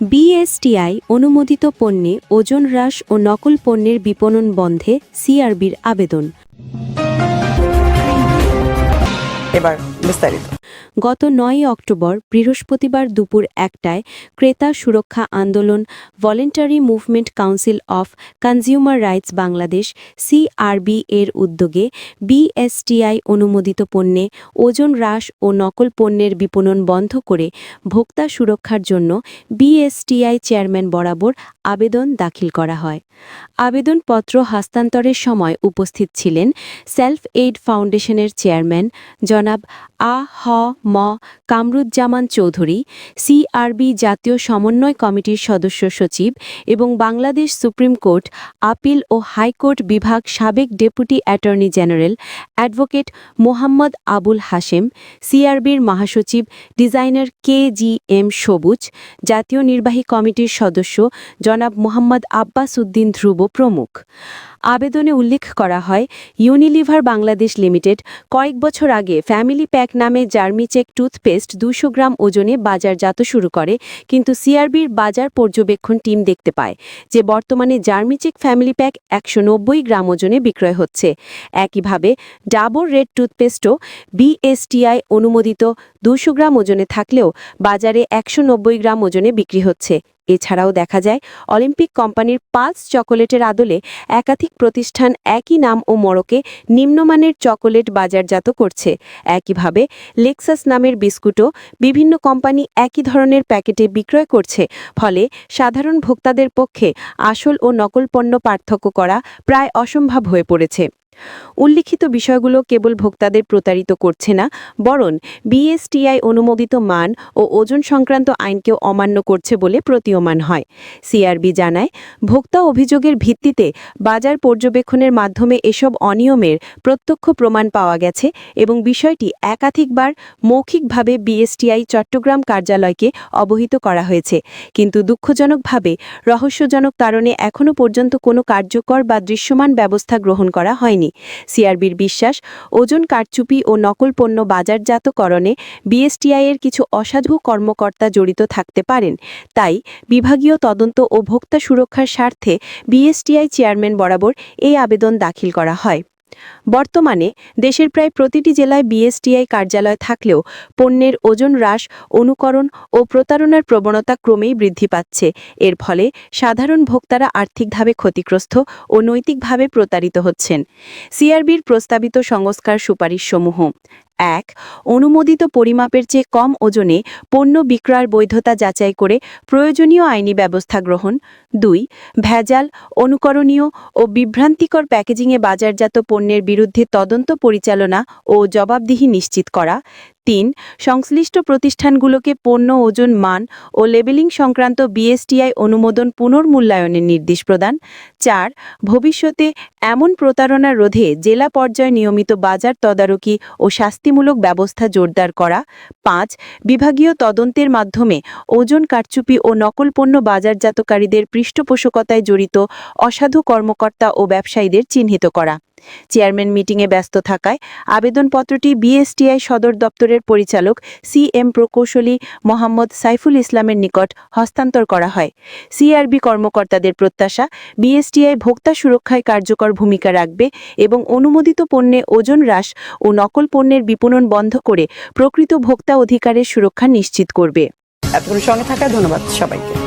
BSTI অনুমোদিত পণ্যে ওজন হ্রাস ও নকল পণ্যের বিপণন বন্ধে সিআরবির আবেদন। এবার বিস্তারিত। গত নয় অক্টোবর বৃহস্পতিবার দুপুর একটায় ক্রেতা সুরক্ষা আন্দোলন voluntary movement council of consumer rights Bangladesh, CRB এর উদ্যোগে বিএসটিআই অনুমোদিত পণ্যে ওজন হ্রাস ও নকল পণ্যের বিপণন বন্ধ করে ভোক্তা সুরক্ষার জন্য বিএসটিআই চেয়ারম্যান বরাবর আবেদন দাখিল করা হয়। আবেদনপত্র হস্তান্তরের সময় উপস্থিত ছিলেন সেলফ এইড ফাউন্ডেশনের চেয়ারম্যান জনাব আ হ ম কামরুজ্জামান চৌধুরী সিআরবি জাতীয় সমন্বয় কমিটির সদস্য সচিব এবং বাংলাদেশ সুপ্রিম কোর্ট আপিল ও হাইকোর্ট বিভাগ সাবেক deputy attorney general advocate Mohammad Abul Hashem সিআরবির মহাসচিব ডিজাইনার কে জি এম সবুজ, জাতীয় নির্বাহী কমিটির সদস্য জনাব মোহাম্মদ আব্বাস উদ্দিন ধ্রুব প্রমুখ। আবেদনে উল্লেখ করা হয়, ইউনিলিভার বাংলাদেশ লিমিটেড কয়েক বছর আগে ফ্যামিলি প্যাক নামে জার্মিচেক টুথপেস্ট দুশো গ্রাম ওজনে বাজারজাত শুরু করে, কিন্তু সিআরবির বাজার পর্যবেক্ষণ টিম দেখতে পায় যে বর্তমানে জার্মিচেক ফ্যামিলি প্যাক একশো নব্বই গ্রাম ওজনে বিক্রয় হচ্ছে। একইভাবে, ডাবর রেড টুথপেস্টও বিএসটিআই অনুমোদিত দুশো গ্রাম ওজনে থাকলেও বাজারে একশো নব্বই গ্রাম ওজনে বিক্রি হচ্ছে। এছাড়াও দেখা যায়, অলিম্পিক কোম্পানির পালস চকোলেটের আদলে একাধিক প্রতিষ্ঠান একই নাম ও মরকে নিম্নমানের চকোলেট বাজারজাত করছে। একইভাবে, লেক্সাস নামের বিস্কুটও বিভিন্ন কোম্পানি একই ধরনের প্যাকেটে বিক্রয় করছে, ফলে সাধারণ ভোক্তাদের পক্ষে আসল ও নকল পণ্য পার্থক্য করা প্রায় অসম্ভব হয়ে পড়েছে। উল্লিখিত বিষয়গুলো কেবল ভোক্তাদের প্রতারিত করছে না, বরং বিএসটিআই অনুমোদিত মান ও ওজন সংক্রান্ত আইনকেও অমান্য করছে বলে প্রতীয়মান হয়। সিআরবি জানায়, ভোক্তা অভিযোগের ভিত্তিতে বাজার পর্যবেক্ষণের মাধ্যমে এসব অনিয়মের প্রত্যক্ষ প্রমাণ পাওয়া গেছে এবং বিষয়টি একাধিকবার মৌখিকভাবে বিএসটিআই চট্টগ্রাম কার্যালয়কে অবহিত করা হয়েছে। কিন্তু দুঃখজনকভাবে রহস্যজনক কারণে এখনও পর্যন্ত কোনো কার্যকর বা দৃশ্যমান ব্যবস্থা গ্রহণ করা হয়নি। সিআরবির বিশ্বাস, ওজন কারচুপি ও নকল পণ্য বাজারজাতকরণে বিএসটিআই এর কিছু অসাধু কর্মকর্তা জড়িত থাকতে পারেন। তাই বিভাগীয় তদন্ত ও ভোক্তা সুরক্ষার স্বার্থে বিএসটিআই চেয়ারম্যান বরাবর এই আবেদন দাখিল করা হয়। বর্তমানে দেশের প্রায় প্রতিটি জেলায় বিএসটিআই কার্যালয় থাকলেও পণ্যের ওজন হ্রাস, অনুকরণ ও প্রতারণার প্রবণতা ক্রমেই বৃদ্ধি পাচ্ছে। এর ফলে সাধারণ ভোক্তারা আর্থিকভাবে ক্ষতিগ্রস্ত ও নৈতিকভাবে প্রতারিত হচ্ছেন। সিআরবির প্রস্তাবিত সংস্কার সুপারিশসমূহ এক, অনুমোদিত পরিমাপের চেয়ে কম ওজনে পণ্য বিক্রয়ের বৈধতা যাচাই করে প্রয়োজনীয় আইনি ব্যবস্থা গ্রহণ। দুই, ভেজাল, অনুকরণীয় ও বিভ্রান্তিকর প্যাকেজিংয়ে বাজারজাত পণ্যের বিরুদ্ধে তদন্ত পরিচালনা ও জবাবদিহি নিশ্চিত করা। তিন, সংশ্লিষ্ট প্রতিষ্ঠানগুলোকে পণ্য, ওজন, মান ও লেবেলিং সংক্রান্ত বিএসটিআই অনুমোদন পুনর্মূল্যায়নের নির্দেশ প্রদান। চার, ভবিষ্যতে এমন প্রতারণা রোধে জেলা পর্যায়ে নিয়মিত বাজার তদারকি ও শাস্তিমূলক ব্যবস্থা জোরদার করা। পাঁচ, বিভাগীয় তদন্তের মাধ্যমে ওজন কারচুপি ও নকল পণ্য বাজারজাতকারীদের পৃষ্ঠপোষকতায় জড়িত অসাধু কর্মকর্তা ও ব্যবসায়ীদের চিহ্নিত করা। চেয়ারম্যান মিটিংয়ে ব্যস্ত থাকায় আবেদনপত্রটি বিএসটিআই সদর দপ্তরের পরিচালক সি এম প্রকৌশলী মোহাম্মদ সাইফুল ইসলামের নিকট হস্তান্তর করা হয়। সিআরবি কর্মকর্তাদের প্রত্যাশা বিএসটিআই ভোক্তা সুরক্ষায় কার্যকর ভূমিকা রাখবে এবং অনুমোদিত পণ্যে ওজন হ্রাস ও নকল পণ্যের বিপণন বন্ধ করে প্রকৃত ভোক্তা অধিকারের সুরক্ষা নিশ্চিত করবে। এতক্ষণ সঙ্গে থাকায় ধন্যবাদ সবাইকে।